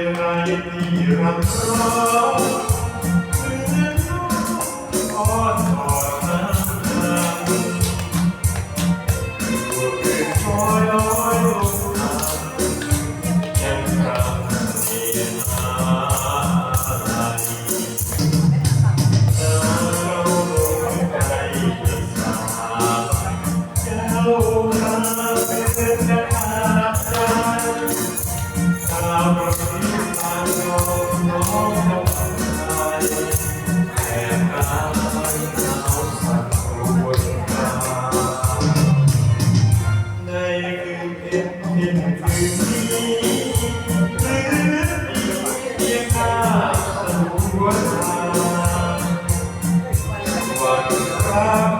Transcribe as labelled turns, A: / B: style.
A: 하늘나의 비라카 passar.